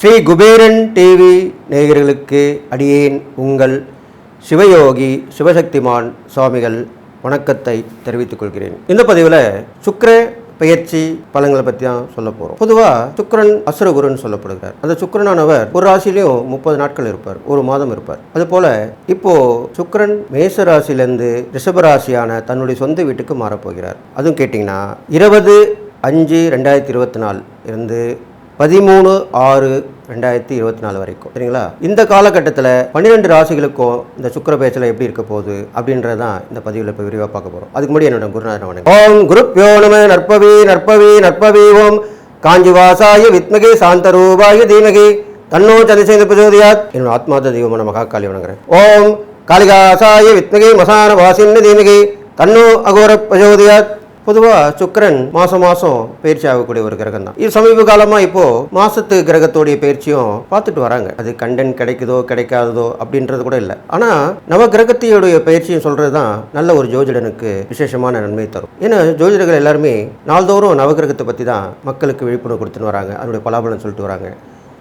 Sri Kuberan TV நேயர்களுக்கு அடியேன் உங்கள் சிவயோகி சிவசக்திமான் சுவாமிகள் வணக்கத்தை தெரிவித்துக் கொள்கிறேன். இந்த பதிவில் சுக்கர பெயர்ச்சி பலன்களை பற்றி தான் சொல்ல போகிறோம் பொதுவாக சுக்கரன் அசுரகுருன்னு சொல்லப்படுகிறார். அந்த சுக்கரனானவர் ஒரு ராசிலையும் முப்பது நாட்கள் இருப்பார். ஒரு மாதம் இருப்பார். அதுபோல் இப்போது சுக்கரன் மேச ராசியிலேருந்து ரிஷபராசியான தன்னுடைய சொந்த வீட்டுக்கு மாறப்போகிறார் அதுவும் கேட்டிங்கன்னா இருபது அஞ்சு ரெண்டாயிரத்தி இருபத்தி நாலு இருந்து பதிமூணு ஆறு ரெண்டாயிரத்தி இருபத்தி நாலு வரைக்கும். சரிங்களா? இந்த காலகட்டத்தில் பன்னிரெண்டு ராசிகளுக்கும் இந்த சுக்கர பேச்சில் எப்படி இருக்க போகுது அப்படின்றது தான் இந்த பதிவில் இப்போ விரிவாக பார்க்க போகிறோம் அதுக்கு முன்னாடி என்னோட குருநாதன் வணக்கம். ஓம் குருப் நம நற்பவி நற்பவி நற்பவி ஓம். காஞ்சிவாசாய வித்மகி சாந்தரூபாய தீமகி. தன்னோ சதிசேந்த பிரஜோதியாத் என்னோட ஆத்மாத தெய்வமான மகாகாளி வணங்குறேன். ஓம். காளிகாசாய வித்மகி மசான வாசின்னு தீமகி. தன்னோ அகோர பிரஜோதியாத் பொதுவாக சுக்கிரன் மாதம் மாதம் பயிற்சி ஆகக்கூடிய ஒரு கிரகம் தான். இது சமீப காலமாக இப்போது மாசத்து கிரகத்தோடைய பயிற்சியும் பார்த்துட்டு வராங்க. அது கண்டன் கிடைக்குதோ கிடைக்காததோ அப்படின்றது கூட இல்லை. ஆனால் நவ கிரகத்தையுடைய பயிற்சியும் சொல்கிறது தான் நல்ல ஒரு ஜோதிடனுக்கு விசேஷமான நன்மை தரும். ஏன்னா ஜோதிடர்கள் எல்லாருமே நாள்தோறும் நவகிரகத்தை பற்றி தான் மக்களுக்கு விழிப்புணர்வு கொடுத்துன்னு வராங்க. அதனுடைய பலாபலம் சொல்லிட்டு வராங்க.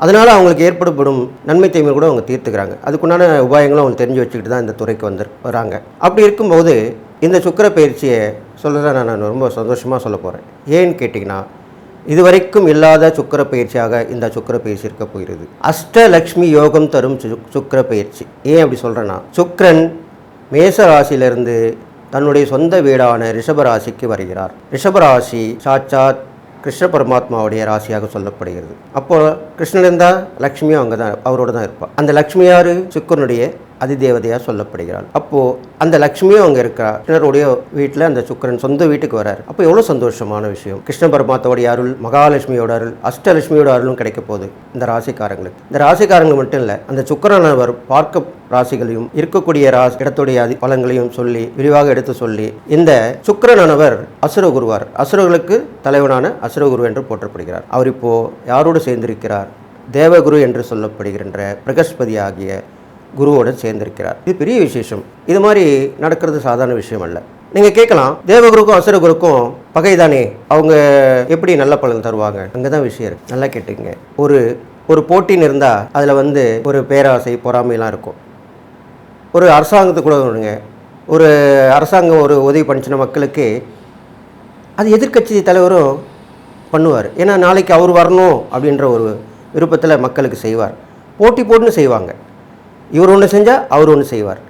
அதனால் அவங்களுக்கு ஏற்படப்படும் நன்மை தீமை கூட அவங்க தீர்த்துக்கிறாங்க. அதுக்குண்டான உபாயங்களும் அவங்க தெரிஞ்சு வச்சுக்கிட்டு தான் இந்த துறைக்கு வந்து வராங்க. அப்படி இருக்கும்போது இந்த சுக்கிர பயிற்சியை சொல்கிறத நான் ரொம்ப சந்தோஷமாக சொல்ல போகிறேன் ஏன்னு கேட்டிங்கன்னா இதுவரைக்கும் இல்லாத சுக்கிர பயிற்சியாக இந்த சுக்கிர பயிற்சி இருக்க போகிறது அஷ்டலக்ஷ்மி யோகம் தரும் சு- சுக்கிர பயிற்சி. ஏன் அப்படி சொல்கிறேன்னா சுக்கிரன் மேச ராசியிலிருந்து தன்னுடைய சொந்த வீடான ரிஷபராசிக்கு வருகிறார். ரிஷபராசி சாட்சாத் கிருஷ்ண பரமாத்மாவுடைய ராசியாக சொல்லப்படுகிறது. அப்போ கிருஷ்ணன் இருந்தால் லக்ஷ்மியும் அங்கே தான் அவரோட தான் இருப்பாள். அந்த லக்ஷ்மி யாரு? சுக்கரனுடைய அதிதேவதையாக சொல்லப்படுகிறாள். அப்போ அந்த லக்ஷ்மியும் அங்கே இருக்கிறா கிருஷ்ணருடைய வீட்டில் அந்த சுக்கரன் சொந்த வீட்டுக்கு வராரு. அப்போ எவ்வளோ சந்தோஷமான விஷயம். கிருஷ்ண பரமாத்தோடைய அருள் மகாலட்சுமியோட அருள் அஷ்டலட்சுமியோட அருளும் கிடைக்க போகுது இந்த ராசிக்காரங்களுக்கு. இந்த ராசிக்காரங்க மட்டும் இல்லை அந்த சுக்கரனவர் பார்க்க ராசிகளையும் இருக்கக்கூடிய ராசி இடத்துடைய அதி பலன்களையும் சொல்லி விரிவாக எடுத்து சொல்லி இந்த சுக்கிரனானவர் அசுரகுருவார் அசுரர்களுக்கு தலைவனான அசுரகுரு என்று போற்றப்படுகிறார். அவர் இப்போ யாரோடு சேர்ந்திருக்கிறார்? தேவகுரு என்று சொல்லப்படுகின்ற பிரகஸ்பதி ஆகிய குருவோடு சேர்ந்திருக்கிறார். இது பெரிய விசேஷம். இது மாதிரி நடக்கிறது சாதாரண விஷயம் அல்ல. நீங்கள் கேட்கலாம் தேவகுருக்கும் அசுரகுருக்கும் பகை தானே? அவங்க எப்படி நல்ல பலன் தருவாங்க? அங்கே தான் விஷயம் இருக்கு. நல்லா கேட்டுங்க ஒரு ஒரு போட்டின்னு இருந்தால் அதில் வந்து ஒரு பேராசை பொறாமைலாம் இருக்கும். ஒரு அரசாங்கத்துக்கு கூட வருங்க ஒரு அரசாங்கம் ஒரு உதவி பண்ணிச்சின மக்களுக்கு அது எதிர்க்கட்சி தலைவரும் பண்ணுவார். ஏன்னா நாளைக்கு அவர் வரணும் அப்படின்ற ஒரு விருப்பத்தில் மக்களுக்கு செய்வார். போட்டி போட்டுன்னு செய்வாங்க. இவர் ஒன்று செஞ்சால் அவர் ஒன்று செய்வார்.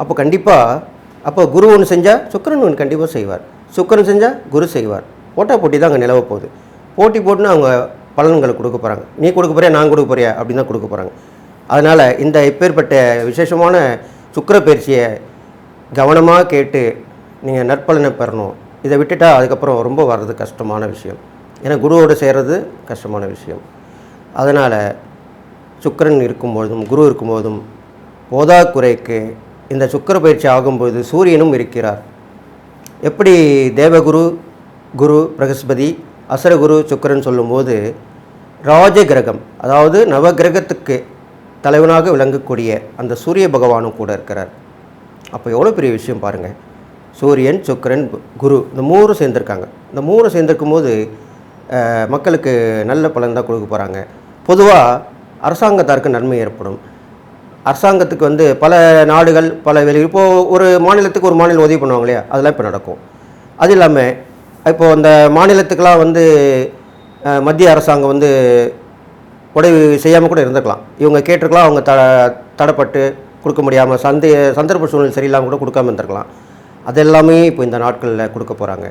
அப்போ கண்டிப்பாக அப்போ குரு ஒன்று செஞ்சால் சுக்கிரன் ஒன்று கண்டிப்பாக செய்வார். சுக்கிரன் செஞ்சால் குரு செய்வார். போட்டா போட்டி தான் அங்கே நிலவ போகுது. போட்டி போட்டுன்னு அவங்க பலன்களை கொடுக்க போகிறாங்க நீ கொடுக்க போறியா நான் கொடுக்க போறியா அப்படின்னு தான் கொடுக்க போகிறாங்க அதனால் இந்த இப்பேற்பட்ட விசேஷமான சுக்கிர பயிற்சியை கவனமாக கேட்டு நீங்கள் நற்பலனை பெறணும். இதை விட்டுட்டா அதுக்கப்புறம் ரொம்ப வர்றது கஷ்டமான விஷயம். ஏன்னா குருவோடு சேர்றது கஷ்டமான விஷயம். அதனால் சுக்கிரன் இருக்கும்பொழுதும் குரு இருக்கும்போதும் போதாக்குறைக்கு இந்த சுக்கிர பயிற்சி ஆகும்போது சூரியனும் இருக்கிறார். எப்படி தேவகுரு குரு பிரகஸ்பதி அசரகுரு சுக்கிரன் சொல்லும்போது ராஜ கிரகம் அதாவது நவகிரகத்துக்கு தலைவனாக விளங்கக்கூடிய அந்த சூரிய பகவானும் கூட இருக்கிறார். அப்போ எவ்வளோ பெரிய விஷயம் பாருங்கள் சூரியன் சுக்கிரன் குரு இந்த மூரும் சேர்ந்துருக்காங்க. இந்த மூணு சேர்ந்துருக்கும் போது மக்களுக்கு நல்ல பலன் தான் கொடுக்க போகிறாங்க பொதுவாக அரசாங்கத்தாருக்கு நன்மை ஏற்படும். அரசாங்கத்துக்கு வந்து பல நாடுகள் பல வெளி இப்போது ஒரு மாநிலத்துக்கு ஒரு மாநிலம் உதவி பண்ணுவாங்க இல்லையா? அதெல்லாம் இப்போ நடக்கும். அது இல்லாமல் இப்போது அந்த மாநிலத்துக்கெலாம் வந்து மத்திய அரசாங்கம் வந்து உதவி செய்யாமல் கூட இருந்திருக்கலாம். இவங்க கேட்டிருக்கலாம் அவங்க த தடப்பட்டு கொடுக்க முடியாமல் சந்தை சந்தர்ப்ப சூழ்நிலை சரியில்லாமல் கூட கொடுக்காம இருந்திருக்கலாம். அது எல்லாமே இப்போ இந்த நாட்களில் கொடுக்க போகிறாங்க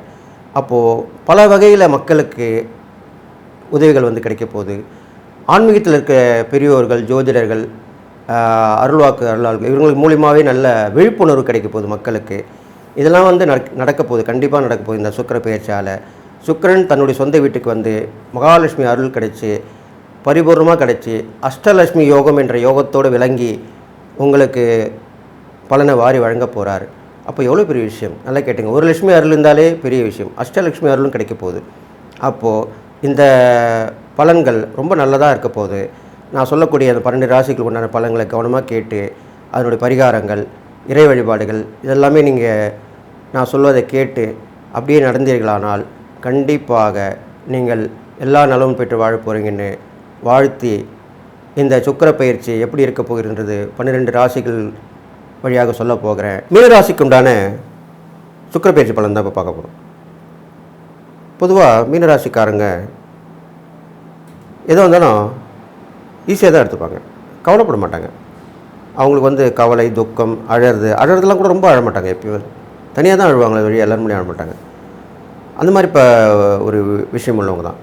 அப்போது பல வகையில் மக்களுக்கு உதவிகள் வந்து கிடைக்க போகுது. ஆன்மீகத்தில் இருக்க பெரியோர்கள் ஜோதிடர்கள் அருள்வாக்கு அருளாளர்கள் இவங்களுக்கு மூலியமாகவே நல்ல விழிப்புணர்வு கிடைக்க போகுது மக்களுக்கு. இதெல்லாம் வந்து நடக் நடக்க போகுது கண்டிப்பாக நடக்க போகுது இந்த சுக்கர பயிற்சியால். சுக்கிரன் தன்னுடைய சொந்த வீட்டுக்கு வந்து மகாலட்சுமி அருள் கிடைச்சி பரிபூர்ணமாக கிடைச்சி அஷ்டலட்சுமி யோகம் என்ற யோகத்தோடு விளங்கி உங்களுக்கு பலனை வாரி வழங்க போகிறார் அப்போ எவ்வளோ பெரிய விஷயம்? நல்லா கேட்டுங்க. ஒரு லட்சுமி அருள் இருந்தாலே பெரிய விஷயம். அஷ்டலட்சுமி அருளும் கிடைக்க போகுது. அப்போது இந்த பலன்கள் ரொம்ப நல்லதாக இருக்க போகுது. நான் சொல்லக்கூடிய அந்த பன்னெண்டு ராசிகளுக்கு உண்டான பலன்களை கவனமாக கேட்டு அதனுடைய பரிகாரங்கள் இறை வழிபாடுகள் இதெல்லாமே நீங்கள் நான் சொல்வதை கேட்டு அப்படியே நடந்தீர்களானால் கண்டிப்பாக நீங்கள் எல்லா நலமும் பெற்று வாழ போகிறீங்கன்னு வாழ்த்தி இந்த சுக்கிர பயிற்சி எப்படி இருக்க போகின்றது பன்னிரெண்டு ராசிகள் வழியாக சொல்ல போகிறேன். மீனராசிக்கு உண்டான சுக்கிர பயிற்சி பலன் தான் இப்போ பார்க்க போகிறோம் பொதுவாக மீனராசிக்காரங்க எது வந்தாலும் ஈஸியாக தான் எடுத்துப்பாங்க. கவலைப்பட மாட்டாங்க. அவங்களுக்கு வந்து கவலை துக்கம் அழறது அழறதுலாம் கூட ரொம்ப அழ மாட்டாங்க எப்பயும். தனியாக தான் அழுவாங்களே வழி எல்லாரும் முடியும் அழ மாட்டாங்க அந்த மாதிரி இப்போ ஒரு விஷயம் உள்ளவங்க தான்.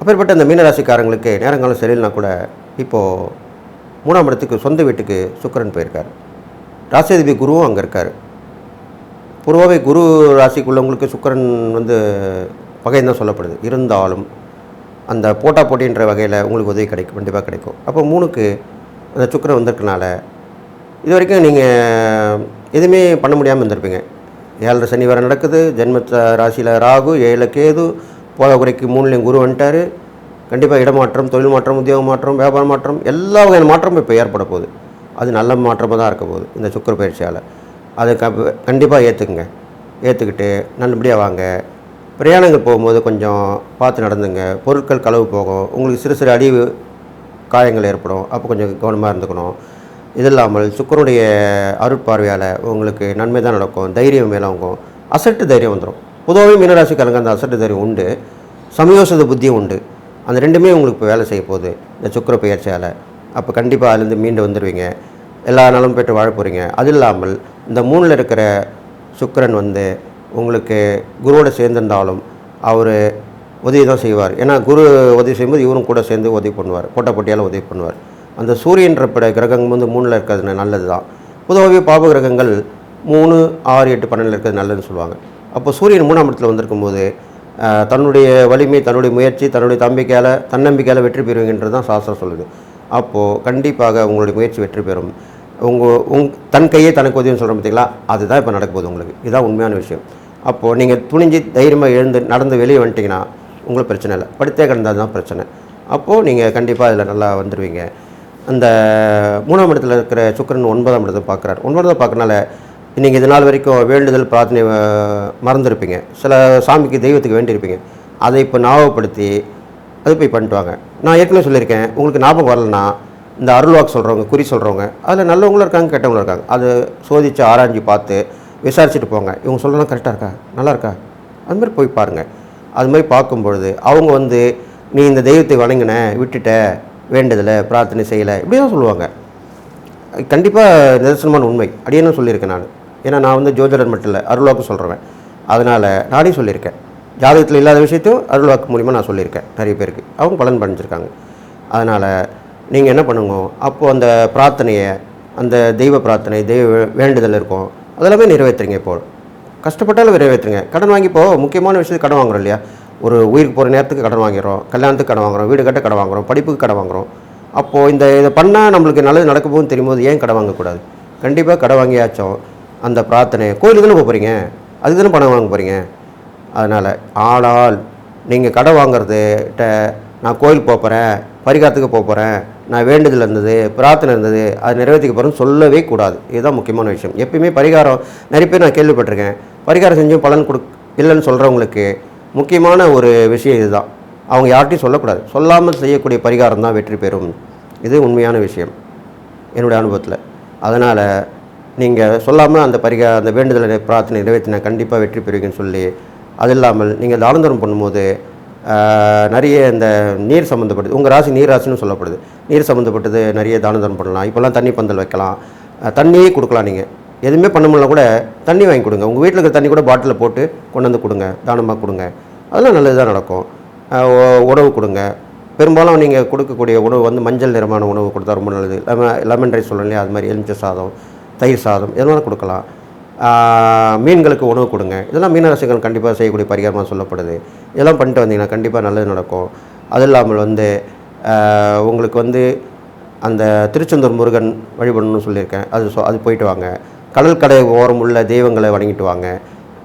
அப்பேற்பட்ட இந்த மீனராசிக்காரங்களுக்கு நேரங்காலம் சரியில்லைனா கூட இப்போது மூணாம் இடத்துக்கு சொந்த வீட்டுக்கு சுக்கிரன் போயிருக்கார். ராசியாதிபதி குருவும் அங்கே இருக்கார். பொதுவாகவே குரு ராசிக்குள்ளவங்களுக்கு சுக்கிரன் வந்து பகைன்னு தான் சொல்லப்படுது. இருந்தாலும் அந்த போட்டா போட்டின்ற வகையில் உங்களுக்கு உதவி கிடைக்கும் கண்டிப்பாக கிடைக்கும். அப்போ மூணுக்கு அந்த சுக்கரம் வந்திருக்கனால இது வரைக்கும் நீங்கள் எதுவுமே பண்ண முடியாமல் இருந்திருப்பீங்க. ஏழரை சனி வரை நடக்குது ஜென்ம ராசியில் ராகு ஏழு கேது போத குறைக்கு மூணுலேயும் குரு வந்துட்டார். கண்டிப்பாக இடமாற்றம் தொழில் மாற்றம் உத்தியோக மாற்றம் வியாபார மாற்றம் எல்லா வகையான மாற்றமும் இப்போ ஏற்பட போகுது. அது நல்ல மாற்றமாக தான் இருக்க போகுது இந்த சுக்கிர பயிற்சியால். அதை க கண்டிப்பாக ஏற்றுக்குங்க ஏற்றுக்கிட்டு நல்லபடியாக வாங்க. பிரயாணங்கள் போகும்போது கொஞ்சம் பார்த்து நடந்துங்க. பொருட்கள் களவு போகும். உங்களுக்கு சிறு சிறு அழிவு காயங்கள் ஏற்படும். அப்போ கொஞ்சம் கவனமாக இருந்துக்கணும். இது இல்லாமல் சுக்கரனுடைய அருட்பார்வையால் உங்களுக்கு நன்மை தான் நடக்கும். தைரியம் மேலாகும். அசட்டு தைரியம் வந்துடும் பொதுவாகவே மீனராசிக்காரங்க அந்த அசட்டு தைரியம் உண்டு. சமயோசத புத்தியும் உண்டு. அந்த ரெண்டுமே உங்களுக்கு இப்போ வேலை செய்ய போகுது. இந்த சுக்கர பயிற்சியால். அப்போ கண்டிப்பாக அதுலேருந்து மீண்டு வந்துடுவீங்க எல்லா நலமும் பெற்று வாழ போகிறீங்க அது இல்லாமல் இந்த மூணில் இருக்கிற சுக்கிரன் வந்து உங்களுக்கு குருவோட சேர்ந்திருந்தாலும் அவர் உதவி தான் செய்வார். ஏன்னா குரு உதவி செய்யும்போது இவரும் கூட சேர்ந்து உதவி பண்ணுவார். போட்டா உதவி பண்ணுவார். அந்த சூரியன்ற பிற கிரகங்கள் வந்து மூணில் இருக்கிறது நல்லது தான். பொதுவாகவே பாப கிரகங்கள் மூணு ஆறு எட்டு பன்னெண்டில் இருக்கிறது நல்லதுன்னு சொல்லுவாங்க. அப்போ சூரியன் மூணாம் இடத்துல வந்திருக்கும் போது தன்னுடைய வலிமை தன்னுடைய முயற்சி தன்னுடைய தம்பிக்கையால் தன்னம்பிக்கையால் வெற்றி பெறுவீங்கன்றது தான் சாஸ்திரம் சொல்லுது. அப்போது கண்டிப்பாக உங்களுடைய முயற்சி வெற்றி பெறும். உங்கள் உங் தன் கையே தனக்கு உதவின்னு சொல்கிறோம் பார்த்தீங்களா அதுதான் இப்போ நடக்க போகுது உங்களுக்கு. இதுதான் உண்மையான விஷயம். அப்போது நீங்கள் துணிஞ்சு தைரியமாக எழுந்து நடந்து வெளியே வந்துட்டிங்கன்னா உங்களுக்கு பிரச்சனை இல்லை. படுத்தே கிடந்தால் தான் பிரச்சனை. அப்போது நீங்கள் கண்டிப்பாக அதில் நல்லா வந்துடுவீங்க அந்த மூணாம் இடத்துல இருக்கிற சுக்கிரன் ஒன்பதாம் இடத்தை பார்க்குறாரு. ஒன்பதாம் பார்க்கறனால நீங்கள் இது நாள் வரைக்கும் வேண்டுதல் பிரார்த்தனை மறந்துருப்பீங்க. சில சாமிக்கு தெய்வத்துக்கு வேண்டியிருப்பீங்க. அதை இப்போ ஞாபகப்படுத்தி அது போய் பண்ணிட்டு வாங்க. நான் ஏற்கனவே சொல்லியிருக்கேன். உங்களுக்கு ஞாபகம் வரலன்னா இந்த அருள்வாக்கு சொல்கிறவங்க குறி சொல்கிறவங்க அதில் நல்லவங்களும் இருக்காங்க கெட்டவங்களும் இருக்காங்க. அது சோதித்து ஆராய்ஞ்சு பார்த்து விசாரிச்சுட்டு போங்க. இவங்க சொல்லலாம் கரெக்டாக இருக்கா? நல்லா இருக்கா? அது மாதிரி போய் பாருங்கள் அது மாதிரி பார்க்கும் பொழுது அவங்க வந்து நீ இந்த தெய்வத்தை வணங்கின விட்டுட்ட வேண்டதில்லை பிரார்த்தனை செய்யலை இப்படி தான் சொல்லுவாங்க. கண்டிப்பாக நிதர்சனமான உண்மை. அப்படின்னு சொல்லியிருக்கேன் நான்? ஏன்னா நான் வந்து ஜோதிடர் மட்டும் இல்லை அருள்வாக்கு சொல்கிறேன் அதனால் நானே சொல்லியிருக்கேன். ஜாதகத்தில் இல்லாத விஷயத்தையும் அருள்வாக்கு மூலிமா நான் சொல்லியிருக்கேன் நிறைய பேருக்கு. அவங்க பலன் பண்ணிச்சிருக்காங்க அதனால் நீங்கள் என்ன பண்ணுங்க அப்போது அந்த பிரார்த்தனையை அந்த தெய்வ பிரார்த்தனை தெய்வ வேண்டுதல் இருக்கும். அதெல்லாமே நிறைவேற்றுங்க இப்போ கஷ்டப்பட்டாலும் நிறைவேற்றுங்க. கடன் வாங்கி இப்போ முக்கியமான விஷயத்துக்கு கடன் வாங்குறோம் இல்லையா? ஒரு உயிருக்கு போகிற நேரத்துக்கு கடன் வாங்கிறோம் கல்யாணத்துக்கு கடன் வாங்குறோம் வீடு கட்ட கடன் வாங்குறோம் படிப்புக்கு கடன் வாங்குறோம். அப்போது இந்த இதை பண்ணால் நம்மளுக்கு நல்லது நடக்க போகுதுன்னு தெரியும்போது ஏன் கடன் வாங்கக்கூடாது கண்டிப்பாக கடன் வாங்கியாச்சும் அந்த பிரார்த்தனை கோயிலுக்கு தானே போக போகிறீங்க அதுக்கு தானே பணம் வாங்க போகிறீங்க அதனால் ஆனால் நீங்கள் கடை வாங்குறது நான் கோயிலுக்கு போக போகிறேன் பரிகாரத்துக்கு போக போகிறேன் நான் வேண்டுதல் இருந்தது பிரார்த்தனை இருந்தது அது நிறைவேற்றிக்க போகிறேன்னு சொல்லவே கூடாது. இதுதான் முக்கியமான விஷயம். எப்பயுமே பரிகாரம் நிறைய பேர் நான் கேள்விப்பட்டிருக்கேன். பரிகாரம் செஞ்சும் பலன் கொடு இல்லைன்னு சொல்கிறவங்களுக்கு முக்கியமான ஒரு விஷயம் இதுதான். அவங்க யார்கிட்டையும் சொல்லக்கூடாது. சொல்லாமல் செய்யக்கூடிய பரிகாரம் தான் வெற்றி பெறும். இது உண்மையான விஷயம். என்னுடைய அனுபவத்தில். அதனால் நீங்கள் சொல்லாமல் அந்த பரிகா அந்த வேண்டுதலை பிரார்த்தனை நிறைவேற்றினா கண்டிப்பாக வெற்றி பெறுவீங்கன்னு சொல்லி அது இல்லாமல் நீங்கள் தானந்தரம் பண்ணும்போது நிறைய இந்த நீர் சம்மந்தப்பட்டது உங்கள் ராசி நீர் ராசின்னு சொல்லப்படுது. நீர் சம்மந்தப்பட்டது நிறைய தானதானம் பண்ணலாம். இப்போல்லாம் தண்ணி பந்தல் வைக்கலாம். தண்ணியே கொடுக்கலாம் நீங்கள் எதுவுமே பண்ண முடியல கூட தண்ணி வாங்கி கொடுங்க. உங்கள் வீட்டில் இருக்கிற தண்ணி கூட பாட்டிலில் போட்டு கொண்டு வந்து கொடுங்க. தானமாக கொடுங்க. அதெல்லாம் நல்லது தான் நடக்கும் உணவு கொடுங்க. பெரும்பாலும் நீங்கள் கொடுக்கக்கூடிய உணவு வந்து மஞ்சள் நிறமான உணவு கொடுத்தா ரொம்ப நல்லது. லெமன் லெமன் ரைஸ் சொல்லலையே அது மாதிரி எலுமிச்சை சாதம் தயிர் சாதம் எதுவும் கொடுக்கலாம். மீன்களுக்கு உணவு கொடுங்க. இதெல்லாம் மீனரசிகள் கண்டிப்பாக செய்யக்கூடிய பரிகாரமாக சொல்லப்படுது. இதெல்லாம் பண்ணிட்டு வந்தீங்கன்னா கண்டிப்பாக நல்லது நடக்கும். அது இல்லாமல் வந்து உங்களுக்கு வந்து அந்த திருச்செந்தூர் முருகன் வழிபடணும்னு சொல்லியிருக்கேன். அது சொ அது போயிட்டு வாங்க. கடல் கடை ஓரம் உள்ள தெய்வங்களை வணங்கிட்டு வாங்க.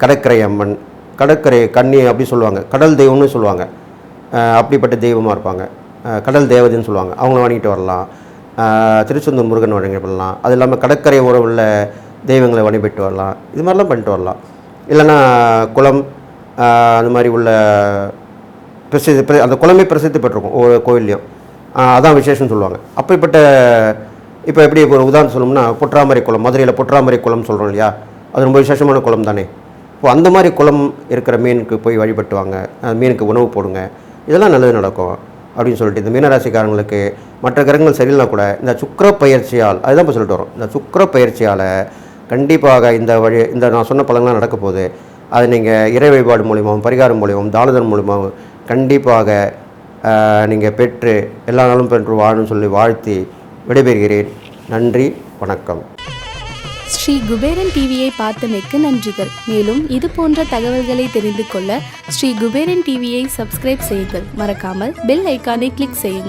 கடற்கரை அம்மன் கடற்கரை கன்னி அப்படி சொல்லுவாங்க. கடல் தெய்வம்னு சொல்லுவாங்க. அப்படிப்பட்ட தெய்வமாக இருப்பாங்க. கடல் தேவதைன்னு சொல்லுவாங்க. அவங்கள வணங்கிட்டு வரலாம். திருச்செந்தூர் முருகன் வணங்கிட்டு வரலாம் அது இல்லாமல் கடற்கரை ஓரம் உள்ள தெய்வங்களை வழிபட்டு வரலாம். இது மாதிரிலாம் பண்ணிட்டு வரலாம். இல்லைன்னா குளம் அந்த மாதிரி உள்ள பிரசித்தி பிர- அந்த குளமே பிரசித்தி பெற்றிருக்கும் ஒவ்வொரு கோயில்லையும். அதான் விசேஷம்னு சொல்லுவாங்க. அப்படிப்பட்ட இப்போ எப்படி ஒரு உதாரணம் சொல்லணும்னா பொற்றாமரை குளம் மதுரையில் புற்றாமரை குளம் சொல்கிறோம் இல்லையா? அது ரொம்ப விசேஷமான குளம் தானே. இப்போ அந்த மாதிரி குளம் இருக்கிற மீனுக்கு போய் வழிபட்டு வாங்க. மீனுக்கு உணவு போடுங்க. இதெல்லாம் நல்லது நடக்கும் அப்படின்னு சொல்லிட்டு இந்த மீனராசிக்காரங்களுக்கு மற்ற கிரகங்கள் சரியில்லைனா கூட இந்த சுக்கர பயிற்சியால் அதுதான் இப்போ சொல்லிட்டு வரோம் இந்த சுக்கர பயிற்சியால் கண்டிப்பாக இந்த வழி இந்த நான் சொன்ன பலன்லாம் நடக்க போகுது அதை நீங்கள் இறை வழிபாடு மூலியமாகவும் பரிகாரம் மூலியமாகவும் தானதன் மூலியமாகவும் கண்டிப்பாக நீங்கள் பெற்று எல்லா நாளும் பெற்று வாழணும்னு சொல்லி வாழ்த்தி விடைபெறுகிறேன். நன்றி வணக்கம். ஸ்ரீ குபேரன் டிவியை பார்த்தமைக்கு நன்றிகள். மேலும் இது போன்ற தகவல்களை தெரிந்து கொள்ள ஸ்ரீ குபேரன் டிவியை சப்ஸ்கிரைப் செய்யுங்கள். மறக்காமல் பெல் ஐக்கானை கிளிக் செய்யுங்கள்.